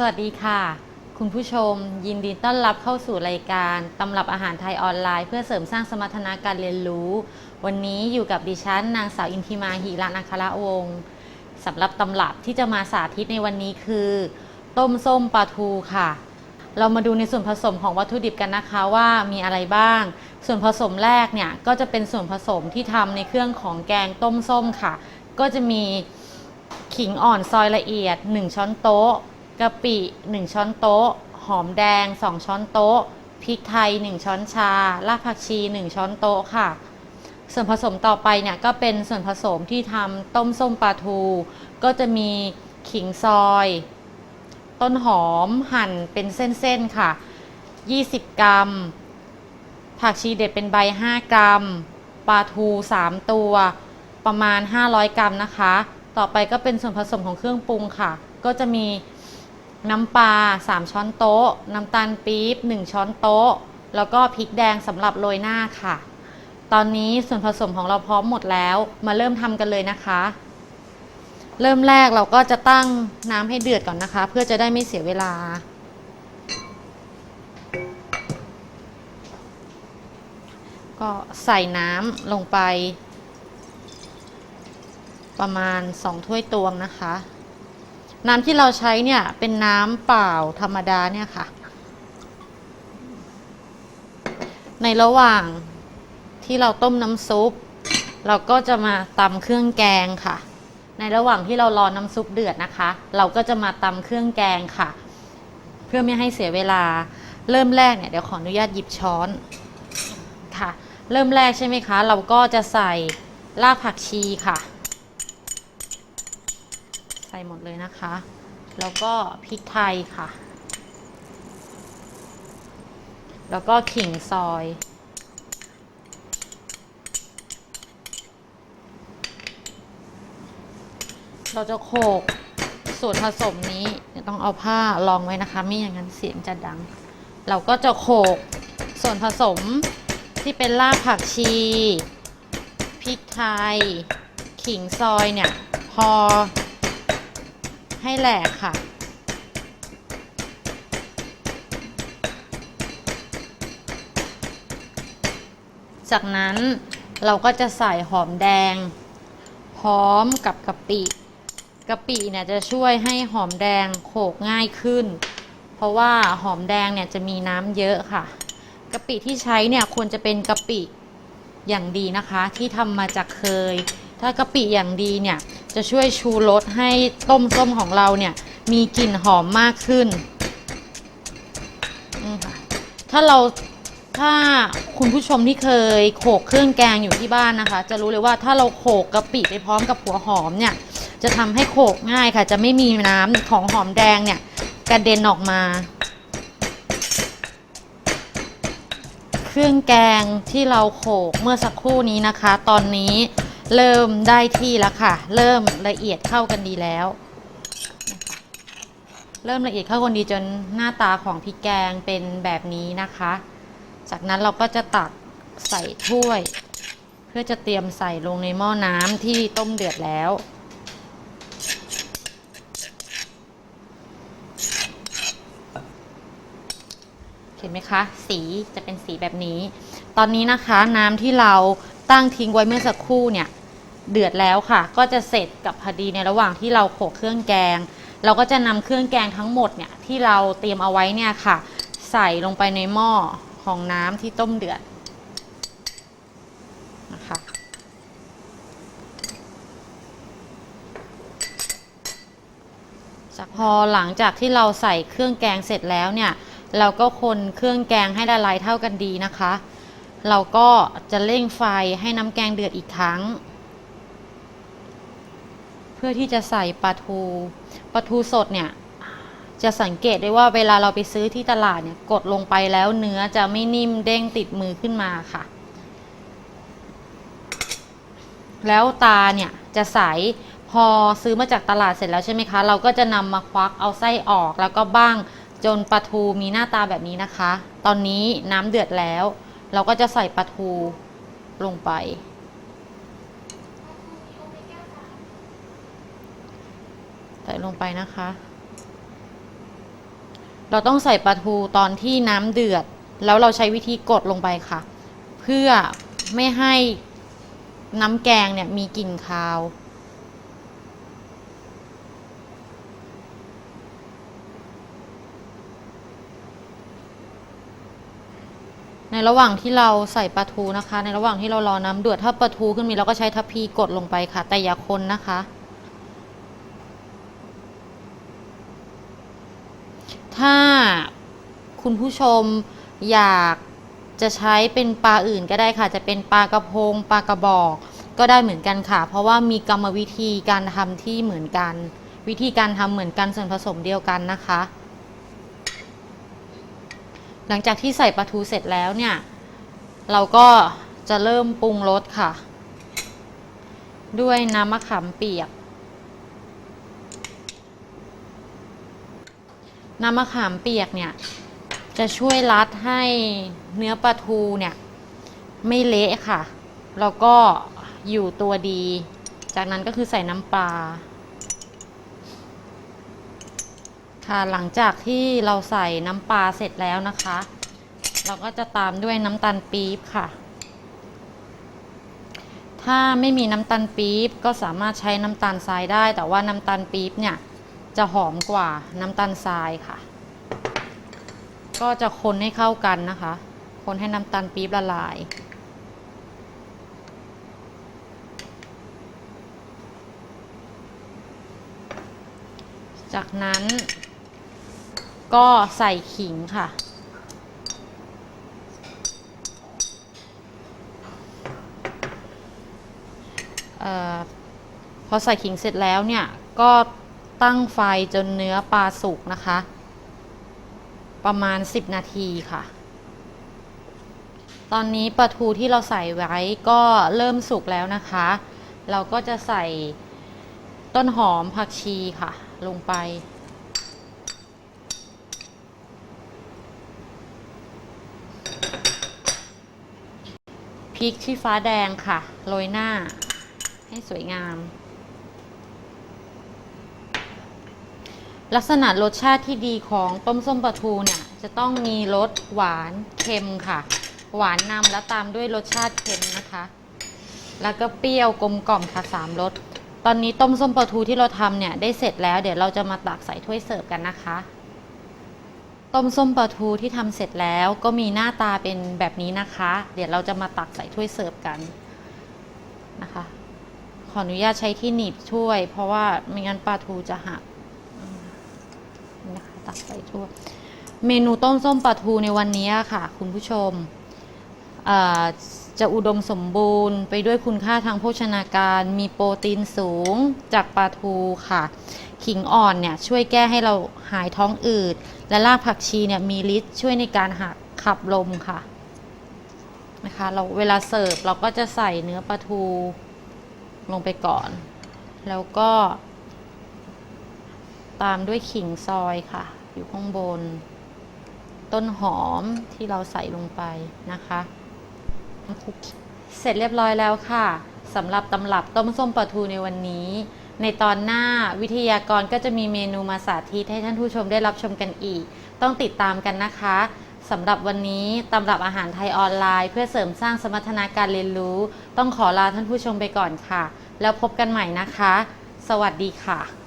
สวัสดีค่ะ คุณผู้ชม ยินดีต้อนรับเข้าสู่รายการตำรับอาหารไทยออนไลน์ เพื่อเสริมสร้างสมรรถนะการเรียนรู้ วันนี้อยู่กับดิฉัน นางสาวอินทิมาหิรันอัครวงศ์สำหรับตำรับที่จะมาสาธิตในวันนี้คือ ต้มส้มปลาทูค่ะ เรามาดูในส่วนผสมของวัตถุดิบกันนะคะว่ามีอะไรบ้าง ส่วนผสมแรกเนี่ยก็จะเป็นส่วนผสมที่ทำในเครื่องของแกงต้มส้มค่ะ ก็จะมีขิงอ่อนซอยละเอียด 1 ช้อนโต๊ะ กะปิ 1 ช้อนโต๊ะ หอมแดง 2 ช้อนโต๊ะ พริกไทย 1 ช้อนชา รากผักชี 1 ช้อนโต๊ะค่ะ ส่วนผสมต่อไปเนี่ยก็เป็นส่วนผสมที่ทำต้มส้มปลาทู ก็จะมีขิงซอย ต้นหอมหั่นเป็นเส้นๆค่ะ 20 กรัม ผักชีเด็ดเป็นใบ 5 กรัม ปลาทู 3 ตัว ประมาณ 500 กรัมนะคะ ต่อไปก็เป็นส่วนผสมของเครื่องปรุงค่ะ ก็จะมี น้ำปลา 3 ช้อนโต๊ะ น้ำตาลปี๊บ 1 ช้อนโต๊ะ แล้วก็พริกแดงสำหรับโรยหน้าค่ะ ตอนนี้ส่วนผสมของเราพร้อมหมดแล้ว มาเริ่มทำกันเลยนะคะ เริ่มแรกเราก็จะตั้งน้ำให้เดือดก่อนนะคะ เพื่อจะได้ไม่เสียเวลา ก็ใส่น้ำลงไป ประมาณ 2 ถ้วยตวงนะคะ น้ำที่เราใช้เนี่ยเป็นน้ำเปล่าธรรมดาเนี่ยค่ะ ในระหว่างที่เราต้มน้ำซุป เราก็จะมาตำเครื่องแกงค่ะ ในระหว่างที่เรารอน้ำซุปเดือดนะคะ เราก็จะมาตำเครื่องแกงค่ะ เพื่อไม่ให้เสียเวลาเริ่มแรกเนี่ยเดี๋ยวขออนุญาตหยิบช้อนค่ะ เริ่มแรกใช่ไหมคะ เราก็จะใส่รากผักชีค่ะ ส่หมดเลยนะคะ แล้วก็พริกไทยค่ะ แล้วก็ขิงซอย เราจะโขกส่วนผสมนี้ต้องเอาผ้ารองไว้นะคะไม่อย่างนั้นเสียงจะดัง เราก็จะโขกส่วนผสมที่เป็นรากผักชีพริกไทย ขิงซอยเนี่ย พอ ให้แหลกค่ะ จากนั้นเราก็จะใส่หอมแดง พร้อมกับกะปิกะปิเนี่ยจะช่วยให้หอมแดงโขกง่ายขึ้น เพราะว่าหอมแดงเนี่ยจะมีน้ำเยอะค่ะกะปิที่ใช้เนี่ยควรจะเป็นกะปิอย่างดีนะคะ ที่ทำมาจากเคย ถ้ากะปิอย่างดีเนี่ย จะช่วยชูรสให้ต้มส้มของเราเนี่ยมีกลิ่นหอมมากขึ้นถ้าเราถ้าคุณผู้ชมที่เคยโขกเครื่องแกงอยู่ที่บ้านนะคะ จะรู้เลยว่าถ้าเราโขกกะปิไปพร้อมกับหัวหอมเนี่ย จะทำให้โขกง่ายค่ะ จะไม่มีน้ำของหอมแดงเนี่ยกระเด็นออกมา เครื่องแกงที่เราโขกเมื่อสักครู่นี้นะคะ ตอนนี้ เริ่มได้ที่แล้วค่ะ เริ่มละเอียดเข้ากันดีแล้ว เริ่มละเอียดเข้ากันดีจนหน้าตาของพริกแกงเป็นแบบนี้นะคะ จากนั้นเราก็จะตักใส่ถ้วย เพื่อจะเตรียมใส่ลงในหม้อน้ำที่ต้มเดือดแล้วเห็นไหมคะ สีจะเป็นสีแบบนี้ ตอนนี้นะคะ น้ำที่เรา ตั้งทิ้งไว้เมื่อสักครู่เนี่ยเดือดแล้วค่ะ ก็จะเสร็จกับพอดีในระหว่างที่เราโขลกเครื่องแกง เราก็จะนำเครื่องแกงทั้งหมดเนี่ยที่เราเตรียมเอาไว้เนี่ยค่ะ ใส่ลงไปในหม้อของน้ำที่ต้มเดือดนะคะจากพอหลังจากที่เราใส่เครื่องแกงเสร็จแล้วเนี่ย เราก็คนเครื่องแกงให้ละลายเท่ากันดีนะคะ เราก็จะเร่งไฟให้น้ำแกงเดือดอีกครั้ง เพื่อที่จะใส่ปลาทูปลาทูสดเนี่ย จะสังเกตได้ว่าเวลาเราไปซื้อที่ตลาดเนี่ยกดลงไปแล้วเนื้อจะไม่นิ่มเด้งติดมือขึ้นมาค่ะ แล้วตาเนี่ยจะใสพอซื้อมาจากตลาดเสร็จแล้วใช่ไหมคะ เราก็จะนำมาควักเอาไส้ออกแล้วก็บ้างจนปลาทูมีหน้าตาแบบนี้นะคะ ตอนนี้น้ำเดือดแล้ว เราก็จะใส่ปลาทูลงไป ใส่ลงไปนะคะ เราต้องใส่ปลาทูตอนที่น้ำเดือด แล้วเราใช้วิธีกดลงไปค่ะ เพื่อไม่ให้น้ำแกงเนี่ยมีกลิ่นคาว ในระหว่างที่เราใส่ปลาทูนะคะ ในระหว่างที่เรารอน้ำเดือดถ้าปลาทูขึ้นมีเราก็ใช้ทัพพีกดลงไปค่ะ แต่อย่าคนนะคะ ถ้าคุณผู้ชมอยากจะใช้เป็นปลาอื่นก็ได้ค่ะ จะเป็นปลากระพงปลากระบอกก็ได้เหมือนกันค่ะ เพราะว่ามีกรรมวิธีการทำที่เหมือนกัน วิธีการทำเหมือนกันส่วนผสมเดียวกันนะคะ หลังจากที่ใส่ปลาทูเสร็จแล้วเนี่ย เราก็จะเริ่มปรุงรสค่ะ ด้วยน้ำมะขามเปียก น้ำมะขามเปียกเนี่ย จะช่วยรัดให้เนื้อปลาทูเนี่ย ไม่เละค่ะ แล้วก็อยู่ตัวดี จากนั้นก็คือใส่น้ำปลา ค่ะหลังจากที่เราใส่น้ำปลาเสร็จแล้วนะคะ เราก็จะตามด้วยน้ำตาลปี๊บค่ะ ถ้าไม่มีน้ำตาลปี๊บก็สามารถใช้น้ำตาลทรายได้ แต่ว่าน้ำตาลปี๊บเนี่ยจะหอมกว่าน้ำตาลทรายค่ะ ก็จะคนให้เข้ากันนะคะ คนให้น้ำตาลปี๊บละลายจากนั้น ก็ใส่ขิงค่ะออพอใส่ขิงเสร็จแล้วเนี่ย ก็ตั้งไฟจนเนื้อปลาสุกนะคะ ประมาณ 10 นาทีค่ะ ตอนนี้ปลาทูที่เราใส่ไว้ก็เริ่มสุกแล้วนะคะ เราก็จะใส่ต้นหอมผักชีค่ะ ลงไป พริกชี้ฟ้าแดงค่ะ โรยหน้า ให้สวยงาม ลักษณะรสชาติที่ดีของต้มส้มปลาทูเนี่ย จะต้องมีรสหวานเค็มค่ะ หวานนำแล้วตามด้วยรสชาติเค็มนะคะ แล้วก็เปรี้ยวกลมกล่อมค่ะสามรสตอนนี้ต้มส้มปลาทูที่เราทำเนี่ยได้เสร็จแล้ว เดี๋ยวเราจะมาตักใส่ถ้วยเสิร์ฟกันนะคะ ต้มส้มปลาทูที่ทำเสร็จแล้วก็มีหน้าตาเป็นแบบนี้นะคะ เดี๋ยวเราจะมาตักใส่ถ้วยเสิร์ฟกันนะคะ ขออนุญาตใช้ที่หนีบถ้วย เพราะว่าไม่งั้นปลาทูจะหักนะคะตักใส่ถ้วยเมนูต้มส้มปลาทูในวันนี้ค่ะ คุณผู้ชมอ่อ จะอุดมสมบูรณ์ ไปด้วยคุณค่าทางโภชนาการ มีโปรตีนสูงจากปลาทูค่ะ ขิงอ่อนเนี่ยช่วยแก้ให้เราหายท้องอืด และรากผักชีเนี่ยมีฤทธิ์ช่วยในการหักขับลมค่ะนะคะเราเวลาเสิร์ฟเราก็จะใส่เนื้อปลาทูลงไปก่อน แล้วก็ ตามด้วยขิงซอยค่ะ อยู่ข้างบน ต้นหอมที่เราใส่ลงไปนะคะ เสร็จเรียบร้อยแล้วค่ะสำหรับตำรับต้มส้มปลาทูในวันนี้ ในตอนหน้าวิทยากรก็จะมีเมนูมาสาธิตให้ท่านผู้ชมได้รับชมกันอีก ต้องติดตามกันนะคะสำหรับวันนี้ตำรับอาหารไทยออนไลน์ เพื่อเสริมสร้างสมรรถนาการเรียนรู้ ต้องขอลาท่านผู้ชมไปก่อนค่ะ แล้วพบกันใหม่นะคะ สวัสดีค่ะ